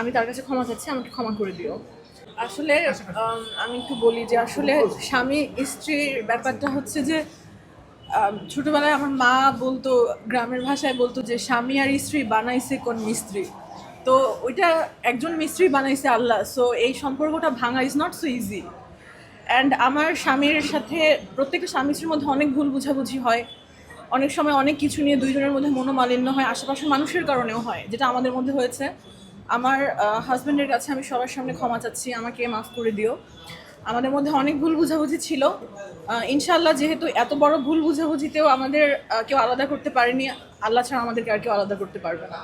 আমি তার কাছে ক্ষমা চাচ্ছি আমাকে ক্ষমা করে দিও। আসলে আমি একটু বলি যে আসলে স্বামী স্ত্রীর ব্যাপারটা হচ্ছে যে ছোটবেলায় আমার মা বলতো গ্রামের ভাষায় বলতো যে স্বামী আর স্ত্রী বানাইছে কোন মিস্ত্রি। তো ওইটা একজন মিস্ত্রি বানাইছে আল্লাহ সো এই সম্পর্কটা ভাঙা is not so easy and আমার স্বামীর সাথে প্রত্যেকটা স্বামী স্ত্রীর মধ্যে অনেক ভুল বুঝাবুঝি হয়। অনেক সময় অনেক কিছু নিয়ে দুইজনের মধ্যে মনোমালিন্য হয় আশেপাশের মানুষের কারণেও হয় যেটা আমাদের মধ্যে হয়েছে। আমার হাজব্যান্ডের কাছে আমি সবার সামনে ক্ষমা চাচ্ছি আমাকে মাফ করে দিও। আমাদের মধ্যে অনেক ভুল বুঝাবুঝি ছিল। ইনশাআল্লাহ যেহেতু এত বড় ভুল বুঝাবুঝিতেও আমাদের কেউ আলাদা করতে পারেনি আল্লাহ ছাড়া আমাদেরকে আর কেউ আলাদা করতে পারবে না।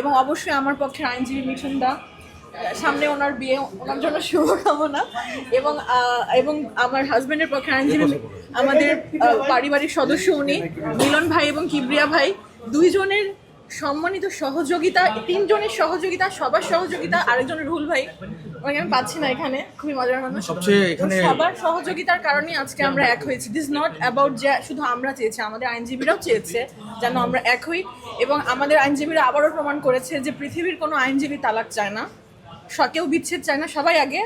এবং অবশ্যই আমার পক্ষে আইনজীবী মিঠুন দা সামনে ওনার বিয়ে ওনার জন্য শুভকামনা। এবং এবং আমার হাজবেন্ডের পক্ষে আইনজীবী আমাদের পারিবারিক সদস্য উনি মিলন ভাই এবং কিবরিয়া ভাই। দুইজনের সম্মানিত সহযোগিতা তিনজনের সহযোগিতা সবার সহযোগিতা আরেকজনের রুল ভাই ওনাকে আমি পাচ্ছি না এখানে খুবই মজার মানুষ সবচেয়ে এখানে সবার সহযোগিতার কারণে আজকে আমরা এক হয়েছি। দিস নট অ্যাবাউট যে শুধু আমরা চেয়েছি আমাদের আইনজীবীরাও চেয়েছে যেন আমরা এক হই এবং আমাদের আইনজীবীরা আবারও প্রমাণ করেছে যে পৃথিবীর কোনো আইনজীবী তালাক চায় না কেউ বিচ্ছেদ চায় না সবাই আগে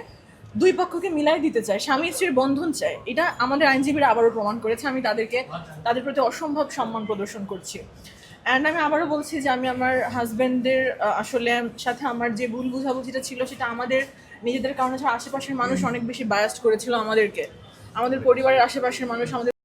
দুই পক্ষকে মিলাই দিতে চায় স্বামী স্ত্রীর বন্ধন চায়। এটা আমাদের আইনজীবীরা আবারও প্রমাণ করেছে। আমি তাদেরকে তাদের প্রতি অসম্ভব সম্মান প্রদর্শন করছি। অ্যান্ড আমি আবারও বলছি যে আমি আমার হাজব্যান্ডের আসলে সাথে আমার যে ভুল বুঝাবুঝিটা ছিল সেটা আমাদের নিজেদের কারণে আশেপাশের মানুষ অনেক বেশি বায়াস্ট করেছিল আমাদেরকে। আমাদের পরিবারের আশেপাশের মানুষ আমাদের